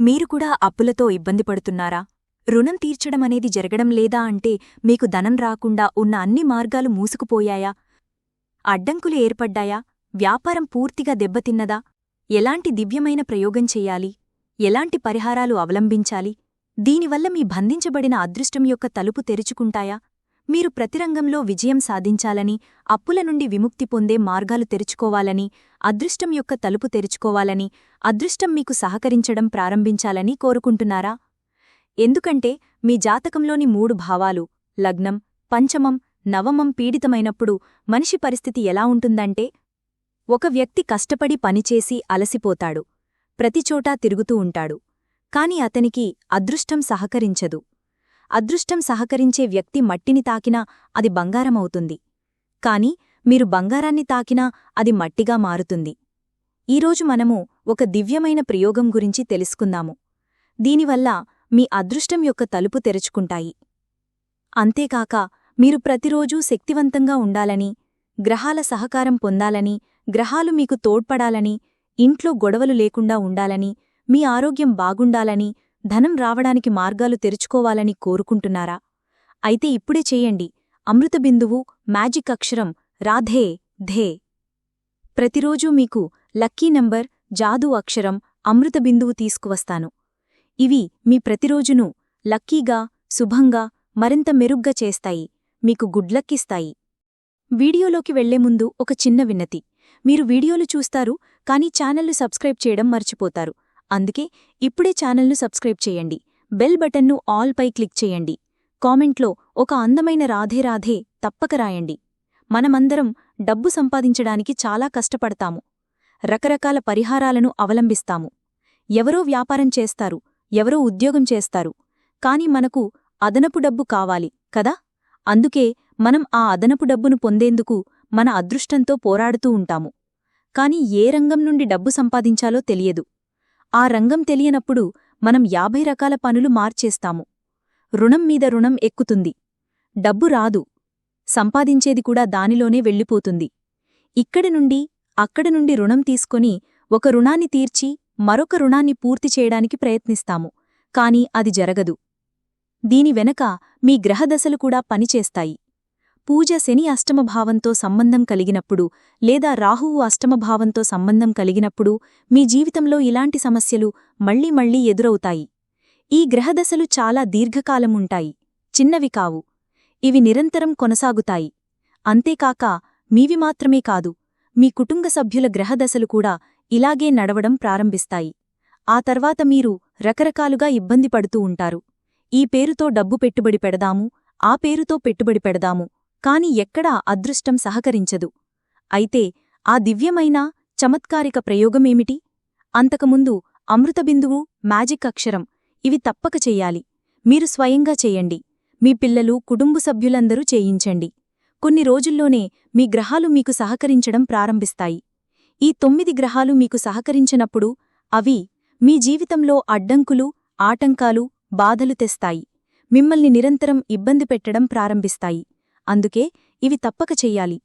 మీరు కూడా అప్పులతో ఇబ్బంది పడుతున్నారా? రుణం తీర్చడం అనేది జరగడం లేదా అంటే మీకు ధనం రాకుండా ఉన్న అన్ని మార్గాలు మూసుకుపోయాయా? అడ్డంకులు ఏర్పడ్డాయా? వ్యాపారం పూర్తిగా దెబ్బతిన్నదా? ఎలాంటి దివ్యమైన ప్రయోగం చెయ్యాలి ఎలాంటి పరిహారాలు అవలంబించాలి? దీనివల్ల మీ బంధించబడిన అదృష్టం యొక్క తలుపు తెరుచుకుంటాయా? మీరు ప్రతిరంగంలో విజయం సాధించాలని అప్పుల నుండి విముక్తి పొందే మార్గాలు తెరుచుకోవాలని అదృష్టం యొక్క తలుపు తెరుచుకోవాలని అదృష్టం మీకు సహకరించడం ప్రారంభించాలని కోరుకుంటున్నారా? ఎందుకంటే మీ జాతకంలోని మూడు భావాలు లగ్నం పంచమం నవమం పీడితమైనప్పుడు మనిషి పరిస్థితి ఎలా ఉంటుందంటే ఒక వ్యక్తి కష్టపడి పనిచేసి అలసిపోతాడు ప్రతిచోటా తిరుగుతూ ఉంటాడు. కాని అతనికి అదృష్టం సహకరించదు. అదృష్టం సహకరించే వ్యక్తి మట్టిని తాకినా అది బంగారమవుతుంది. కాని మీరు బంగారాన్ని తాకినా అది మట్టిగా మారుతుంది. ఈరోజు మనము ఒక దివ్యమైన ప్రయోగం గురించి తెలుసుకుందాము. దీనివల్ల మీ అదృష్టం యొక్క తలుపు తెరుచుకుంటాయి. అంతేకాక మీరు ప్రతిరోజూ శక్తివంతంగా ఉండాలని గ్రహాల సహకారం పొందాలని గ్రహాలు మీకు తోడ్పడాలని ఇంట్లో గొడవలు లేకుండా ఉండాలని మీ ఆరోగ్యం బాగుండాలని ధనం రావడానికి మార్గాలు తెరుచుకోవాలని కోరుకుంటున్నారా? అయితే ఇప్పుడే చేయండి. అమృత బిందువు మ్యాజిక్ అక్షరం రాధే ధే. ప్రతిరోజూ మీకు లక్కీ నంబర్ జాదు అక్షరం అమృత బిందువు తీసుకువస్తాను. ఇవి మీ ప్రతిరోజును లక్కీగా శుభంగా మరింత మెరుగ్గా చేస్తాయి. మీకు గుడ్లక్కిస్తాయి వీడియోలోకి వెళ్ళే ముందు ఒక చిన్న విన్నతి మీరు వీడియోలు చూస్తారు కానీ ఛానల్ను సబ్స్క్రైబ్ చేయడం మర్చిపోతారు. అందుకే ఇప్పుడే ఛానల్ను సబ్స్క్రైబ్ చేయండి. బెల్ బటన్ను ఆల్పై క్లిక్ చేయండి. కామెంట్లో ఒక అందమైన రాధే రాధే తప్పక రాయండి. మనమందరం డబ్బు సంపాదించడానికి చాలా కష్టపడతాము. రకరకాల పరిహారాలను అవలంబిస్తాము. ఎవరో వ్యాపారం చేస్తారు ఎవరో ఉద్యోగం చేస్తారు. కాని మనకు అదనపు డబ్బు కావాలి కదా? అందుకే మనం ఆ అదనపు డబ్బును పొందేందుకు మన అదృష్టంతో పోరాడుతూ ఉంటాము. కాని ఏ రంగం నుండి డబ్బు సంపాదించాలో తెలియదు. ఆ రంగం తెలియనప్పుడు మనం యాభై రకాల పనులు మార్చేస్తాము. రుణం మీద రుణం ఎక్కుతుంది. డబ్బు రాదు. సంపాదించేది కూడా దానిలోనే వెళ్ళిపోతుంది. ఇక్కడి నుండి అక్కడ నుండి రుణం తీసుకొని ఒక రుణాన్ని తీర్చి మరొక రుణాన్ని పూర్తి చేయడానికి ప్రయత్నిస్తాము. కాని అది జరగదు. దీని వెనక మీ గ్రహదశలు కూడా పనిచేస్తాయి. పూజ శని అష్టమభావంతో సంబంధం కలిగినప్పుడు లేదా రాహువు అష్టమభావంతో సంబంధం కలిగినప్పుడు మీ జీవితంలో ఇలాంటి సమస్యలు మళ్ళీ మళ్ళీ ఎదురవుతాయి. ఈ గ్రహదశలు చాలా దీర్ఘకాలముంటాయి. చిన్నవి కావు. ఇవి నిరంతరం కొనసాగుతాయి. అంతేకాక మీవి మాత్రమే కాదు మీ కుటుంబ సభ్యుల గ్రహదశలు కూడా ఇలాగే నడవడం ప్రారంభిస్తాయి. ఆ తర్వాత మీరు రకరకాలుగా ఇబ్బంది పడుతూ ఉంటారు. ఈ పేరుతో డబ్బు పెట్టుబడి పెడదాము ఆ పేరుతో పెట్టుబడి పెడదాము కాని ఎక్కడా అదృష్టం సహకరించదు. అయితే ఆ దివ్యమైన చమత్కారిక ప్రయోగమేమిటి? అంతకుముందు అమృతబిందువు మ్యాజిక్ అక్షరం ఇవి తప్పక చెయ్యాలి మీరు స్వయంగా చెయ్యండి మీ పిల్లలు కుటుంబ సభ్యులందరూ చేయించండి. కొన్ని రోజుల్లోనే మీ గ్రహాలు మీకు సహకరించడం ప్రారంభిస్తాయి. ఈ తొమ్మిది గ్రహాలు మీకు సహకరించినప్పుడు అవి మీ జీవితంలో అడ్డంకులు ఆటంకాలు బాధలు తెస్తాయి. మిమ్మల్ని నిరంతరం ఇబ్బంది పెట్టడం ప్రారంభిస్తాయి. అందుకే ఇవి తప్పక చెయ్యాలి.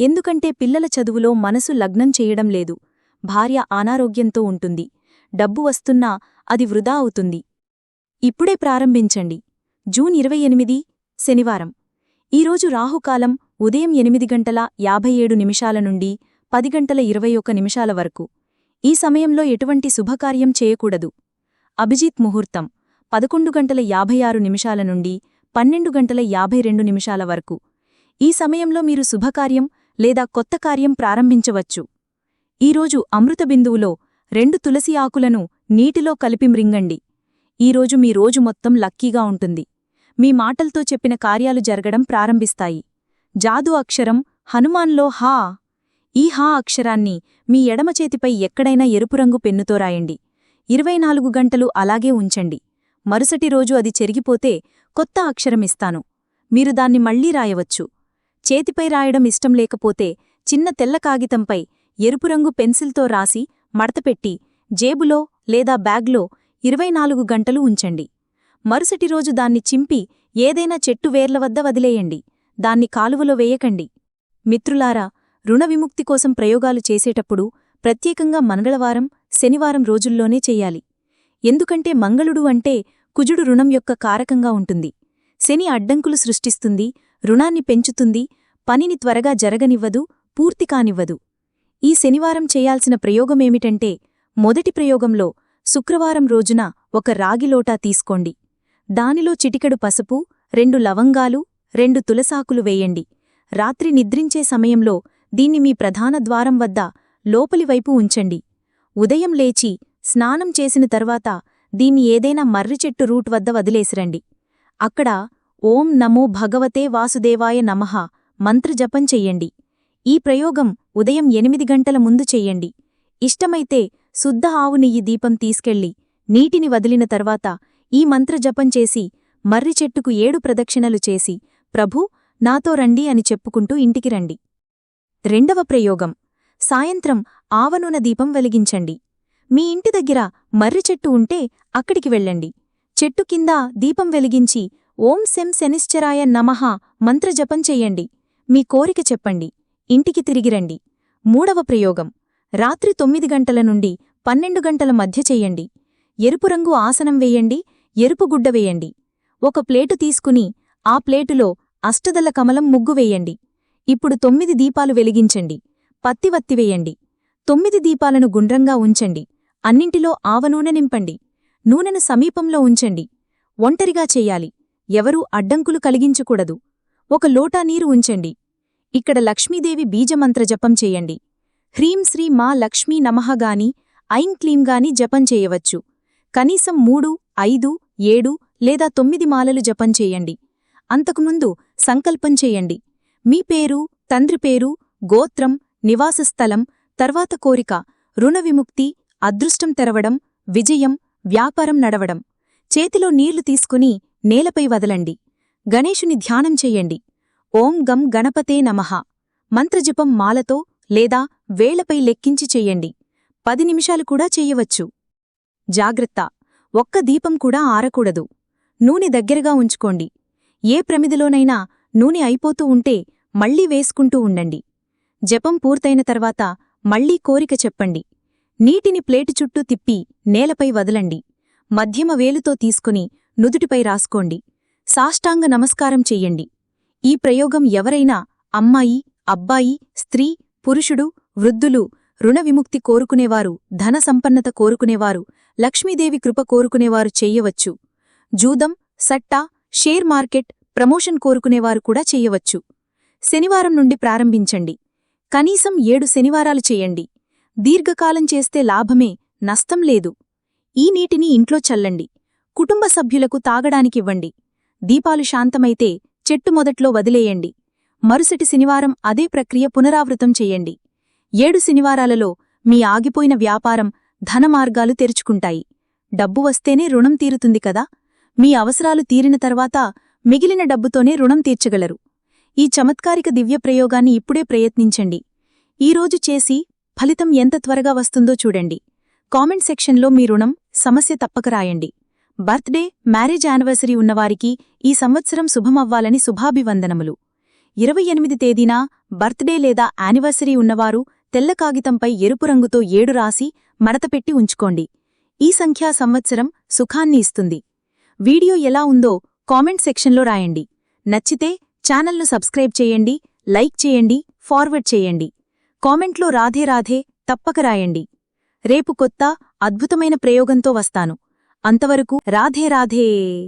ఎందుకంటే పిల్లల చదువులో మనసు లగ్నం చేయడం లేదు. భార్య అనారోగ్యంతో ఉంటుంది. డబ్బు వస్తున్నా అది వృధా అవుతుంది. ఇప్పుడే ప్రారంభించండి. జూన్ ఇరవై ఎనిమిది శనివారం. ఈరోజు రాహుకాలం ఉదయం ఎనిమిది గంటల యాభై ఏడు నిమిషాల నుండి పది గంటల ఇరవై ఒక్క నిమిషాల వరకు. ఈ సమయంలో ఎటువంటి శుభకార్యం చేయకూడదు. అభిజిత్ ముహూర్తం పదకొండు గంటల యాభై ఆరు నిమిషాల నుండి పన్నెండు గంటల యాభై రెండు నిమిషాల వరకు. ఈ సమయంలో మీరు శుభకార్యం లేదా కొత్త కార్యం ప్రారంభించవచ్చు. ఈరోజు అమృత బిందువులో రెండు తులసి ఆకులను నీటిలో కలిపి మ్రింగండి ఈరోజు మీ రోజు మొత్తం లక్కీగా ఉంటుంది. మీ మాటల్తో చెప్పిన కార్యాలు జరగడం ప్రారంభిస్తాయి. జాదు అక్షరం హనుమాన్లో హా. ఈ హా అక్షరాన్ని మీ ఎడమచేతిపై ఎక్కడైనా ఎరుపు రంగు పెన్నుతో రాయండి. ఇరవై నాలుగు గంటలు అలాగే ఉంచండి. మరుసటి రోజు అది చెరిగిపోతే కొత్త అక్షరమిస్తాను మీరు దాన్ని మళ్ళీ రాయవచ్చు. చేతిపై రాయడం ఇష్టం లేకపోతే చిన్న తెల్ల కాగితంపై ఎరుపురంగు పెన్సిల్తో రాసి మడతపెట్టి జేబులో లేదా బ్యాగ్లో ఇరవై నాలుగు గంటలు ఉంచండి. మరుసటి రోజు దాన్ని చింపి ఏదైనా చెట్టు వేర్ల వద్ద వదిలేయండి. దాన్ని కాలువలో వేయకండి. మిత్రులారా రుణ విముక్తి కోసం ప్రయోగాలు చేసేటప్పుడు ప్రత్యేకంగా మంగళవారం శనివారం రోజుల్లోనే చెయ్యాలి ఎందుకంటే మంగళుడు అంటే కుజుడు రుణం యొక్క కారకంగా ఉంటుంది. శని అడ్డంకులు సృష్టిస్తుంది రుణాన్ని పెంచుతుంది పనిని త్వరగా జరగనివ్వదు పూర్తి కానివ్వదు. ఈ శనివారం చేయాల్సిన ప్రయోగమేమిటంటే మొదటి ప్రయోగంలో శుక్రవారం రోజున ఒక రాగిలోటా తీసుకోండి. దానిలో చిటికెడు పసుపు రెండు లవంగాలు రెండు తులసాకులు వేయండి. రాత్రి నిద్రించే సమయంలో దీన్ని మీ ప్రధాన ద్వారం వద్ద లోపలివైపు ఉంచండి. ఉదయం లేచి స్నానం చేసిన తర్వాత దీన్ని ఏదైనా మర్రిచెట్టు రూట్ వద్ద వదిలేసిరండి. అక్కడ ఓం నమో భగవతే వాసుదేవాయ నమః. మంత్రజపం చెయ్యండి. ఈ ప్రయోగం ఉదయం ఎనిమిది గంటల ముందు చెయ్యండి. ఇష్టమైతే శుద్ధ ఆవు నెయ్యి దీపం తీసుకెళ్ళి నీటిని వదిలిన తర్వాత ఈ మంత్రజపం చేసి మర్రి చెట్టుకు ఏడు ప్రదక్షిణలు చేసి ప్రభూ నాతో రండి అని చెప్పుకుంటూ ఇంటికి రండి. రెండవ ప్రయోగం. సాయంత్రం ఆవనూన దీపం వెలిగించండి. మీ ఇంటి దగ్గర మర్రి చెట్టు ఉంటే అక్కడికి వెళ్ళండి. చెట్టు కింద దీపం వెలిగించి ఓం శం శనిశ్చరాయ నమః మంత్రజపం చెయ్యండి మీ కోరిక చెప్పండి. ఇంటికి తిరిగిరండి మూడవ ప్రయోగం. రాత్రి తొమ్మిది గంటల నుండి పన్నెండు గంటల మధ్య చెయ్యండి ఎరుపు రంగు ఆసనం వేయండి. ఎరుపు గుడ్డ వేయండి. ఒక ప్లేటు తీసుకుని ఆ ప్లేటులో అష్టదల కమలం ముగ్గు వేయండి. ఇప్పుడు తొమ్మిది దీపాలు వెలిగించండి. పత్తివత్తి వేయండి. తొమ్మిది దీపాలను గుండ్రంగా ఉంచండి. అన్నింటిలో ఆవనూనె నింపండి. నూనెను సమీపంలో ఉంచండి. ఒంటరిగా చెయ్యాలి ఎవరూ అడ్డంకులు కలిగించకూడదు. ఒక లోటా నీరు ఉంచండి. ఇక్కడ లక్ష్మీదేవి బీజమంత్ర జపం చేయండి. హ్రీం శ్రీ మా లక్ష్మీ నమఃగాని ఐం క్లీంగాని జపం చేయవచ్చు. కనీసం మూడు ఐదు ఏడు లేదా తొమ్మిది మాలలు జపం చేయండి. అంతకుముందు సంకల్పం చేయండి. మీ పేరు తండ్రి పేరు గోత్రం నివాసస్థలం తర్వాత కోరిక రుణ విముక్తి అదృష్టం తెరవడం విజయం వ్యాపారం నడవడం. చేతిలో నీళ్ళు తీసుకుని నేలపై వదలండి. గణేశుని ధ్యానం చెయ్యండి ఓం గం గణపతే నమః. మంత్రజపం మాలతో లేదా వేళపై లెక్కించి చెయ్యండి పది నిమిషాలు కూడా చెయ్యవచ్చు జాగ్రత్త. ఒక్క దీపం కూడా ఆరకూడదు. నూనె దగ్గరగా ఉంచుకోండి. ఏ ప్రమిదిలోనైనా నూనె అయిపోతూ ఉంటే మళ్ళీ వేసుకుంటూ ఉండండి. జపం పూర్తయిన తర్వాత మళ్ళీ కోరిక చెప్పండి. నీటిని ప్లేటు చుట్టూ తిప్పి నేలపై వదలండి. మధ్యమ వేలుతో తీసుకుని నుదుటిపై రాసుకోండి. సాష్టాంగ నమస్కారం చెయ్యండి ఈ ప్రయోగం ఎవరైనా అమ్మాయి అబ్బాయి స్త్రీ పురుషుడు వృద్ధులు రుణ విముక్తి కోరుకునేవారు ధన సంపన్నత కోరుకునేవారు లక్ష్మీదేవి కృప కోరుకునేవారు చెయ్యవచ్చు జూదం సట్టా షేర్ మార్కెట్ ప్రమోషన్ కోరుకునేవారు కూడా చెయ్యవచ్చు శనివారం నుండి ప్రారంభించండి. కనీసం ఏడు శనివారాలు చేయండి. దీర్ఘకాలం చేస్తే లాభమే నష్టం లేదు. ఈ నీటిని ఇంట్లో చల్లండి. కుటుంబ సభ్యులకు తాగడానికివ్వండి. దీపాలు శాంతమైతే చెట్టు మొదట్లో వదిలేయండి. మరుసటి శనివారం అదే ప్రక్రియ పునరావృతం చెయ్యండి ఏడు శనివారాలలో మీ ఆగిపోయిన వ్యాపారం ధనమార్గాలు తెరుచుకుంటాయి. డబ్బు వస్తేనే రుణం తీరుతుంది కదా? మీ అవసరాలు తీరిన తర్వాత మిగిలిన డబ్బుతోనే రుణం తీర్చగలరు. ఈ చమత్కారిక దివ్య ప్రయోగాన్ని ఇప్పుడే ప్రయత్నించండి. ఈరోజు చేసి ఫలితం ఎంత త్వరగా వస్తుందో చూడండి. కామెంట్ సెక్షన్లో మీ రుణం సమస్య తప్పక రాయండి. బర్త్డే మ్యారేజ్ యానివర్సరీ ఉన్నవారికి ఈ సంవత్సరం శుభమవ్వాలని శుభాభివందనములు. ఇరవై ఎనిమిది తేదీన బర్త్డే లేదా యానివర్సరీ ఉన్నవారు తెల్ల కాగితంపై ఎరుపు రంగుతో ఏడు రాసి మడతపెట్టి ఉంచుకోండి. ఈ సంఖ్యా సంవత్సరం సుఖాన్ని ఇస్తుంది. వీడియో ఎలా ఉందో కామెంట్ సెక్షన్లో రాయండి. నచ్చితే ఛానల్ను సబ్స్క్రైబ్ చేయండి లైక్ చేయండి ఫార్వర్డ్ చేయండి. కామెంట్లో రాధే రాధే తప్పక రాయండి. రేపు కొత్త అద్భుతమైన ప్రయోగంతో వస్తాను. అంతవరకు రాధే రాధే.